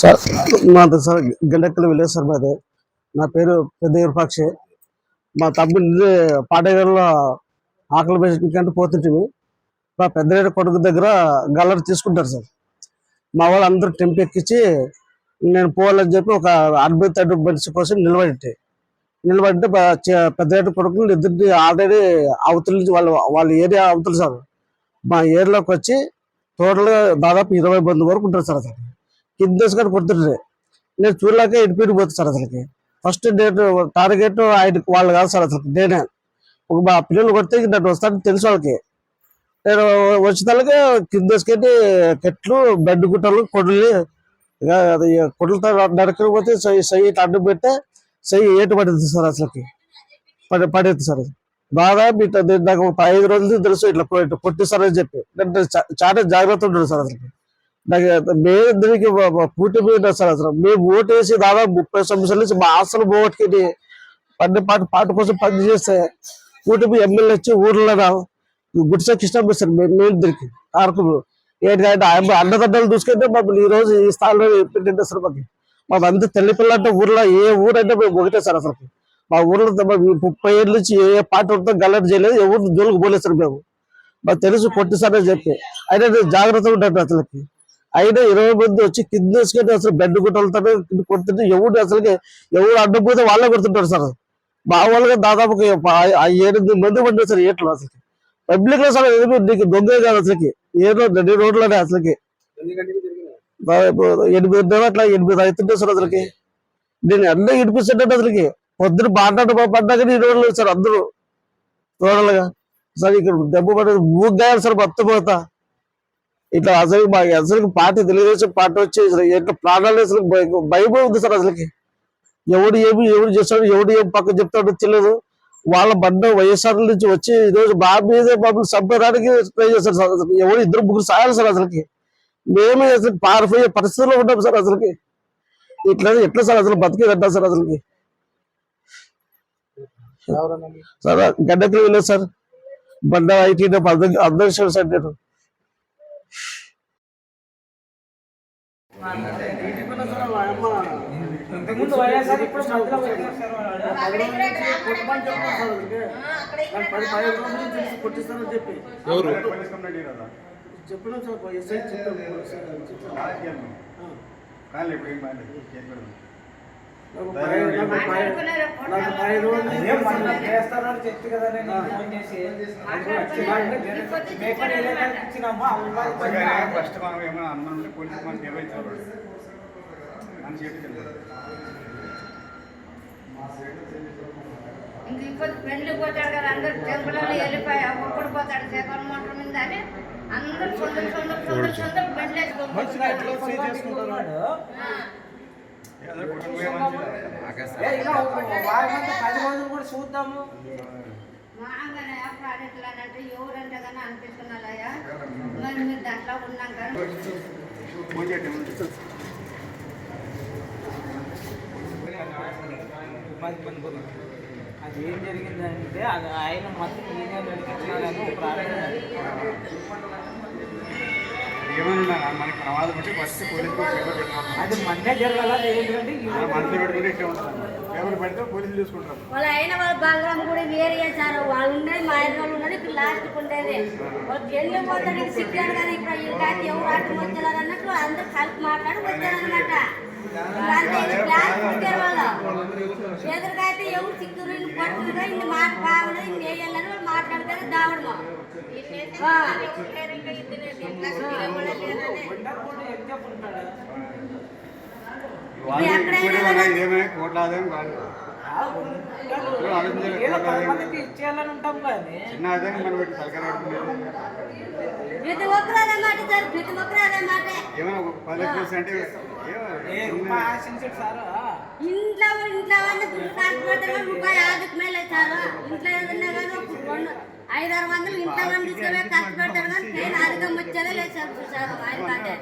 Sir. మాది sir గండెక్కల village sir మాది. నా పేరు పెద్ద విరూపాక్షి మా తమ్ముడు పాటగారిలో ఆకలి బేసికంటే పోతుంటివి మా పెద్ద కొడుకు దగ్గర గల్లర్ తీసుకుంటారు సార్. మా వాళ్ళు అందరూ టెంప్ ఎక్కించి నేను పోవాలని చెప్పి ఒక అరవై తడ్డు మనిషి కోసం నిలబడి నిలబడితే పెద్ద కొడుకులు ఇద్దరిని ఆల్రెడీ అవతల నుంచి వాళ్ళు వాళ్ళ ఏరియా అవతలు సార్. మా ఏరియాలోకి వచ్చి టోటల్గా దాదాపు ఇరవై మంది వరకు ఉంటారు సార్ అతను. కింద దోసుకొని కొడుతుంటారు నేను చూడలేక ఇడిపిడి పోతుంది సార్ అసలుకి. ఫస్ట్ నేను టార్గెట్ ఆయన వాళ్ళు కాదు సార్ అసలు నేనే. ఒక మా పిల్లలు కొడితే నన్ను వస్తానని తెలుసు వాళ్ళకి. నేను వచ్చేదానికి కింద వేసుకొని కెట్లు బెడ్ గుట్టలు కొడులు ఇక అది కొడులతో నరకపోతే సై సై ఇట్లా అడ్డు పెడితే సై ఏటు పడింది సార్ అసలుకి. పడి పడింది సార్. దాదాపు ఇట్లా నేను నాకు ఒక ఐదు రోజులు తెలుసు ఇట్లా కొ- ఇట్లా కొట్టిస్తారని చెప్పి. నేను చా- చాలా జాగ్రత్త ఉండదు సార్ అసలు నాకు మేమిద్దరికి పూర్తి మీద సార్ అసలు. మేము ఓటు వేసి దాదాపు ముప్పై సంవత్సరాల నుంచి మా ఆస్తులు పోగొట్టుకుని పని పాట పాట కోసం పని చేస్తే కూటమి ఎమ్మెల్యే వచ్చి ఊర్లో గుడిసె కృష్ణ సార్ మేమిద్దరికి అరకు ఏంటంటే ఆయన అన్నదండలు చూసుకుంటే మమ్మల్ని ఈ రోజు ఈ స్థాయిలో పెట్టింటే సార్ మాకు. మాకు అంత తెల్లి పిల్ల అంటే ఊర్లో ఏ ఊరంటే మేము ఒకటే సార్ అసలు. మా ఊర్లో ముప్పై ఏళ్ళ నుంచి ఏ పాట ఉంటుందో గల్లట్ చేయలేదు ఎవరు జోలికి పోలేదు సార్ మేము. మాకు తెలుసు కొట్టిసారని చెప్పి. అయితే జాగ్రత్తగా ఉంటాను అసలుకి. అయినా ఇరవై మంది వచ్చి కింద వేసుకొని అసలు బెడ్ గుట్టలతో కింద కొడుతుంటే ఎవరు అసలుకి ఎవరు అడ్డుపోతే వాళ్ళే కొడుతుంటారు సార్. మా వాళ్ళగా దాదాపు ఎనిమిది మంది పడ్డారు సార్ ఏట్లో అసలు పబ్లిక్లో సార్ ఏదో నీకు దొంగ కాదు అసలుకి. ఏదో రెండు రోడ్లనే అసలుకి. ఎనిమిది అట్లా ఎనిమిది అవుతుంటే సార్ అసలుకి. నేను అన్నీ ఇడిపిస్తుంటే అసలుకి. పొద్దున మాట్లాడు పడ్డా కానీ ఈ రోజులు సార్ అందరూ. రోడ్లుగా సార్ ఇక్కడ దెబ్బ పడేది ఊగాయాలి సార్ మొత్తం పోతా. ఇట్లా అసలు మా అసలు పార్టీ తెలుగుదేశం పార్టీ వచ్చి ఎట్లా ప్రాణాలు అసలు భయ- భయం ఉంది సార్ అసలుకి. ఎవడు ఏమి ఎవడు చేస్తాడు ఎవడు ఏం పక్క చెప్తాడో తెలియదు. వాళ్ళ బండ వైఎస్ఆర్ నుంచి వచ్చి ఈ రోజు మా మీదే మమ్మల్ని చంపడానికి ట్రై చేస్తారు సార్ అసలు ఎవడు ఇద్దరు ముగ్గురు సాయాలి సార్ అసలుకి. మేమే అసలు పారిపోయే పరిస్థితిలో ఉంటాం సార్ అసలుకి. ఇట్లా ఎట్లా సార్ అసలు బతికేదంటా సార్ అసలుకి. సార్ గడ్డకి వెళ్ళలేదు సార్. బండ ఐటీ అధ్యక్షుడు సార్ నేను. ఇంతకుముందు వైఎస్ఆర్ ఇప్పుడు. కొట్టిస్తారని చెప్పి. ఎవరు? చెప్పిన సార్ ఎస్ఐ చెప్పాను కాలే ఇప్పుడు ఏం బాగాలేదు చేసి పెడదాం అదే మనం చేస్తారని చెప్తే కదా నేను ఫస్ట్ మనం ఏమైనా అన్నం పోలీసు మనకి ఎవరు ఇచ్చారు మనం చేపించాలి ఇంక ఇప్పుడు పెళ్ళి పోతాడు కదా అందరు టెంపుల్లో వెళ్ళిపోయి ఒక్కడు పోతాడు సేపర్ మోటార్ మీద అని అందరు సొంతం సొంతం సొంతం సొంతం బండ్లు మంచిగా పది రోజులు కూడా చూద్దాము ఎవరంటే ఉన్నాం కదా అది ఏం జరిగిందంటే అది ఆయన మొత్తం ఈయన నడిపించాలని ప్రారంభం ఏమైనా ఉన్నా మనకి ప్రమాదం ఉంటే ఫస్ట్ పోలీసు పేపర్ పెట్టుకుంటాం అది మొన్నే జరగాల ఏంటంటే ఈ మనసులో పెట్టుకుంటే ఇట్లా ఉంటుంది. పేపర్ పెడితే పోలీసులు చూసుకుంటారు. వాళ్ళ అయిన వాళ్ళ బంగారం కూడా వేరే చేశారు వాళ్ళు ఉండేది మా ఐదు వాళ్ళు ఉన్నది ఇప్పుడు లాస్ట్కి ఉండేది. వాళ్ళు పోతాడు సిగ్గాడు కానీ ఇప్పుడు ఈ కాటి ఎవరు ఆటం వచ్చారు అన్నట్లు అందరు కలిపి మాట్లాడి పెట్టారు వాళ్ళు. ఎదురుకైతే ఎవరు సిగ్గురు ఇన్ని పట్టుగా ఇన్ని మాట బాగుండదు ఇన్ని వేయాలని వాళ్ళు మాట్లాడతారు దావడము కాదు కానీ చిన్న ఆదాయం మనం పెట్టి ప్రతి ఒక్కరు అదే మాట సార్ ప్రతి ఒక్కరు అదే మాట పది లక్షలు అంటే ఏమో ఇంట్లో ఇంట్లో వాళ్ళు రూపాయి ఆదికి మేలే సార్ ఇంట్లో ఏదన్నా కానీ ఒక రెండు ఐదారు వందలు ఇంట్లో వాళ్ళు తీసుకునే కష్టపడతారు కానీ నేను అధికం వచ్చేదే లేదు సార్ చూసారు ఆయన కంటే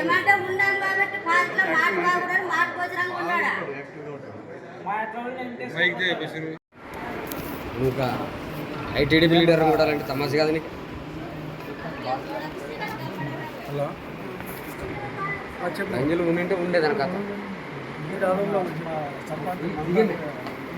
ఏమంటే ఉండాలి కాబట్టి పాటలో మాట బాగుండాలి మాట గోచరంగా ఉన్నాడా ఇంకా ఐటీడీపీ లీడర్ కూడా అలాంటి తమాష కాదని హలో. లంజులు ఉండింటే ఉండేదాని కథ.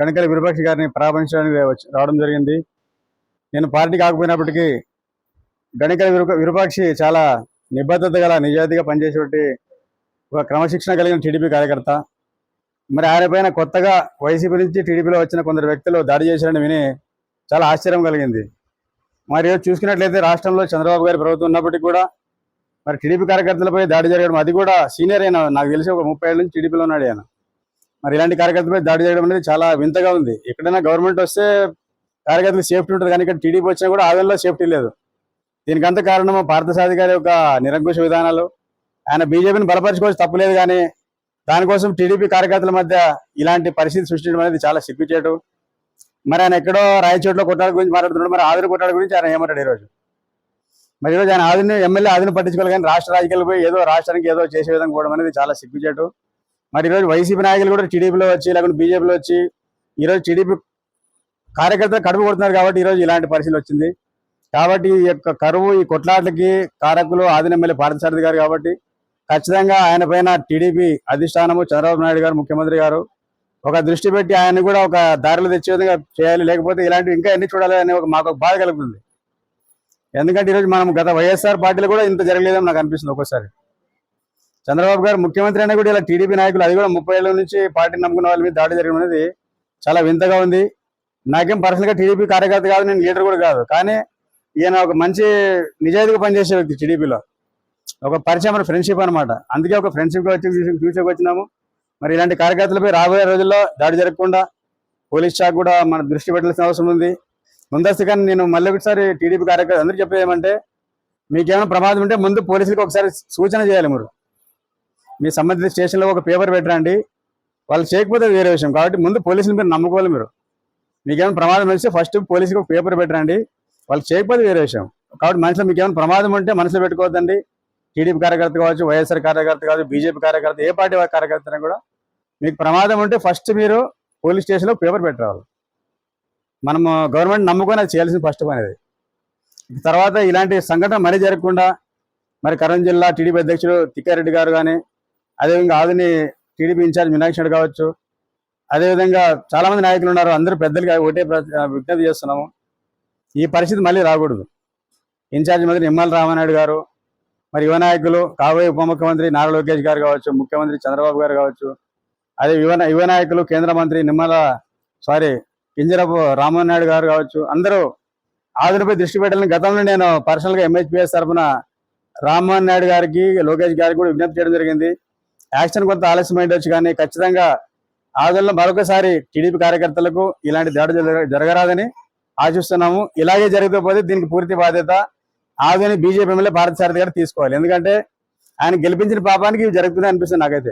గణకల విరూపాక్ష గారిని ప్రారంభించడానికి వచ్చి- రావడం జరిగింది. నేను పార్టీ కాకపోయినప్పటికీ గణకల విరూప విరూపాక్షి చాలా నిబద్ధత గల నిజాయితీగా పనిచేసేటువంటి ఒక క్రమశిక్షణ కలిగిన టీడీపీ కార్యకర్త. మరి ఆయన కొత్తగా వైసీపీ నుంచి టీడీపీలో వచ్చిన కొందరు వ్యక్తులు దాడి చేశారని విని చాలా ఆశ్చర్యం కలిగింది. మరి చూసుకున్నట్లయితే రాష్ట్రంలో చంద్రబాబు గారి ప్రభుత్వం ఉన్నప్పటికీ కూడా మరి టీడీపీ కార్యకర్తలపై దాడి జరగడం అది కూడా సీనియర్ అయిన నాకు తెలిసి ఒక ముప్పై ఏళ్ళ నుంచి టీడీపీలో ఉన్నాడు ఆయన. మరి ఇలాంటి కార్యకర్తలపై దాడి చేయడం అనేది చాలా వింతగా ఉంది. ఎక్కడైనా గవర్నమెంట్ వస్తే కార్యకర్తలకు సేఫ్టీ ఉంటుంది కానీ ఇక్కడ టీడీపీ వచ్చినా కూడా ఆవేదనలో సేఫ్టీ లేదు. దీనికంత కారణం పార్థసారథి గారి యొక్క నిరంకుశ విధానాలు. ఆయన బీజేపీని బలపరచుకోవచ్చు తప్పులేదు కానీ దానికోసం టీడీపీ కార్యకర్తల మధ్య ఇలాంటి పరిస్థితి సృష్టించడం అనేది చాలా సిగ్గుచేటు. మరి ఆయన ఎక్కడో రాయచోట్ల కొట్టాల గురించి మాట్లాడుతున్నాడు. మరి ఆదిరి కొట్టాడు గురించి ఆయన ఏమంటాడు ఈరోజు మరి ఈరోజు ఆయన ఆదిని ఎమ్మెల్యే ఆదిని పట్టించుకోవాలి కానీ రాష్ట్ర రాజకీయాలు పోయి ఏదో రాష్ట్రానికి ఏదో చేసే విధంగా పోవడం అనేది చాలా సిగ్గుచేటు. మరి ఈరోజు వైసీపీ నాయకులు కూడా టీడీపీలో వచ్చి లేకుంటే బీజేపీలో వచ్చి ఈరోజు టీడీపీ కార్యకర్తలు కడుపు కొడుతున్నారు కాబట్టి ఈరోజు ఇలాంటి పరిస్థితి వచ్చింది. కాబట్టి ఈ యొక్క కరువు ఈ కొట్లాట్లకి కారకులు ఆదిన ఎమ్మెల్యే పార్థసారథి గారు కాబట్టి ఖచ్చితంగా ఆయన పైన టీడీపీ అధిష్టానము చంద్రబాబు నాయుడు గారు ముఖ్యమంత్రి గారు ఒక దృష్టి పెట్టి ఆయన కూడా ఒక దారిలో తెచ్చే విధంగా చేయాలి. లేకపోతే ఇలాంటివి ఇంకా ఎన్ని చూడాలి అనే ఒక మాకు బాధ కలుగుతుంది. ఎందుకంటే ఈరోజు మనం గత వైఎస్ఆర్ పార్టీలో కూడా ఇంత జరగలేదని నాకు అనిపిస్తుంది ఒక్కోసారి చంద్రబాబు గారు ముఖ్యమంత్రి అయినా కూడా ఇలా టీడీపీ నాయకులు అది కూడా ముప్పై ఏళ్ళ నుంచి పార్టీని నమ్ముకున్న వాళ్ళ మీద దాడి జరిగిన అనేది చాలా వింతగా ఉంది. నాకేం పర్సనల్గా టీడీపీ కార్యకర్త కాదు నేను లీడర్ కూడా కాదు. కానీ ఈయన ఒక మంచి నిజాయితీగా పనిచేసే వ్యక్తి టీడీపీలో. ఒక పరిచయం ఫ్రెండ్షిప్ అన్నమాట. అందుకే ఒక ఫ్రెండ్షిప్ వచ్చి ఫ్యూచర్కి వచ్చినాము. మరి ఇలాంటి కార్యకర్తలపై రాబోయే రోజుల్లో దాడి జరగకుండా పోలీస్ శాఖ కూడా మన దృష్టి పెట్టాల్సిన అవసరం ఉంది. ముందస్తుగా నేను మళ్ళీ ఒకసారి టీడీపీ కార్యకర్త అందరూ చెప్పేది ఏమంటే మీకేమైనా ప్రమాదం ఉంటే ముందు పోలీసులకు ఒకసారి సూచన చేయాలి మీరు. మీ సంబంధిత స్టేషన్లో ఒక పేపర్ పెట్టరండి. వాళ్ళు చేయకపోతే వేరే విషయం. కాబట్టి ముందు పోలీసులు మీరు నమ్ముకోవాలి మీరు. మీకేమైనా ప్రమాదం వస్తే ఫస్ట్ పోలీసుకి ఒక పేపర్ పెట్టరండి. వాళ్ళు చేయకపోతే వేరే విషయం. కాబట్టి మనసులో మీకు ఏమైనా ప్రమాదం ఉంటే మనసులో పెట్టుకోవద్దండి. టీడీపీ కార్యకర్త కావచ్చు వైఎస్ఆర్ కార్యకర్త కావచ్చు బీజేపీ కార్యకర్త ఏ పార్టీ కార్యకర్త కూడా మీకు ప్రమాదం ఉంటే ఫస్ట్ మీరు పోలీస్ స్టేషన్లో పేపర్ పెట్టరావాలి. మనము గవర్నమెంట్ నమ్ముకొని అది చేయాల్సిన ఫస్ట్ పని అది. తర్వాత ఇలాంటి సంఘటన మరీ జరగకుండా మరి కరణ్ జిల్లా టీడీపీ అధ్యక్షుడు తిక్కారెడ్డి గారు కానీ అదేవిధంగా ఆదిని టీడీపీ ఇన్ఛార్జ్ మీనాక్షి రెడ్డి కావచ్చు. అదేవిధంగా చాలా మంది నాయకులు ఉన్నారు అందరూ పెద్దలుగా ఒకటే విజ్ఞప్తి చేస్తున్నాము. ఈ పరిస్థితి మళ్ళీ రాకూడదు. ఇన్ఛార్జ్ మంత్రి నిమ్మల రామనాయుడు గారు మరి యువ నాయకులు కాబోయే ఉప ముఖ్యమంత్రి నారా లోకేష్ గారు కావచ్చు ముఖ్యమంత్రి చంద్రబాబు గారు కావచ్చు అదే యువ యువ నాయకులు కేంద్ర మంత్రి నిమ్మల సారీ కింజరపు రామ్మోహన్ నాయుడు గారు కావచ్చు అందరూ ఆదులపై దృష్టి పెట్టాలని గతంలో నేను పర్సనల్గా ఎంహెచ్పిఎస్ తరఫున రామ్మోహన్ నాయుడు గారికి లోకేష్ గారికి కూడా విజ్ఞప్తి చేయడం జరిగింది. యాక్షన్ కొంత ఆలస్యం అయ్యొచ్చు కానీ ఖచ్చితంగా ఆదుల్లో మరొకసారి టీడీపీ కార్యకర్తలకు ఇలాంటి దాడు జరగ- జరగరాదని ఆశిస్తున్నాము. ఇలాగే జరిగితే పోతే దీనికి పూర్తి బాధ్యత ఆదని బీజేపీ ఎమ్మెల్యే భారత సారథి గారు తీసుకోవాలి. ఎందుకంటే ఆయన గెలిపించిన పాపానికి ఇవి జరుగుతుంది అనిపిస్తుంది నాకైతే.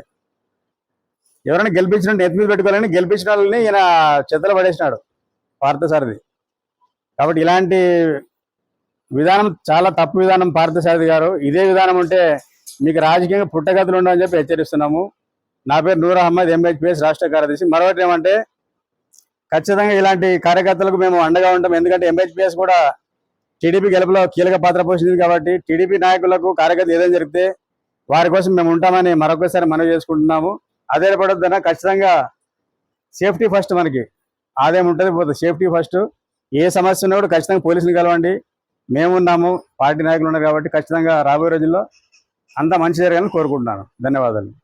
ఎవరైనా గెలిపించిన ఎత్తిమీద మీద పెట్టుకోవాలని గెలిపించిన వాళ్ళని ఈయన చెత్తలు పడేసినాడు పార్థసారథి కాబట్టి ఇలాంటి విధానం చాలా తప్పు విధానం పార్థసారథి గారు. ఇదే విధానం ఉంటే మీకు రాజకీయంగా పుట్టగతులు ఉండవని చెప్పి హెచ్చరిస్తున్నాము. నా పేరు నూర్ అహ్మద్ ఎంహెచ్పిఎస్ రాష్ట్ర కార్యదర్శి. మరొకటి ఏమంటే ఖచ్చితంగా ఇలాంటి కార్యకర్తలకు మేము అండగా ఉంటాం. ఎందుకంటే ఎంహెచ్పిఎస్ కూడా టీడీపీ గెలుపులో కీలక పాత్ర పోషించింది కాబట్టి టీడీపీ నాయకులకు కార్యకర్తలు ఏదైనా జరిగితే వారి కోసం మేము ఉంటామని మరొకసారి మనవి చేసుకుంటున్నాము. అదే పడొద్దన ఖచ్చితంగా సేఫ్టీ ఫస్ట్ మనకి. ఆదాయం ఉంటుంది పోతుంది. Safety first. ఏ సమస్య ఉన్నా కూడా ఖచ్చితంగా పోలీసుని కలవండి. మేమున్నాము పార్టీ నాయకులు ఉన్నారు కాబట్టి ఖచ్చితంగా రాబోయే రోజుల్లో అంత మంచి జరగాలని కోరుకుంటున్నాను. ధన్యవాదాలు.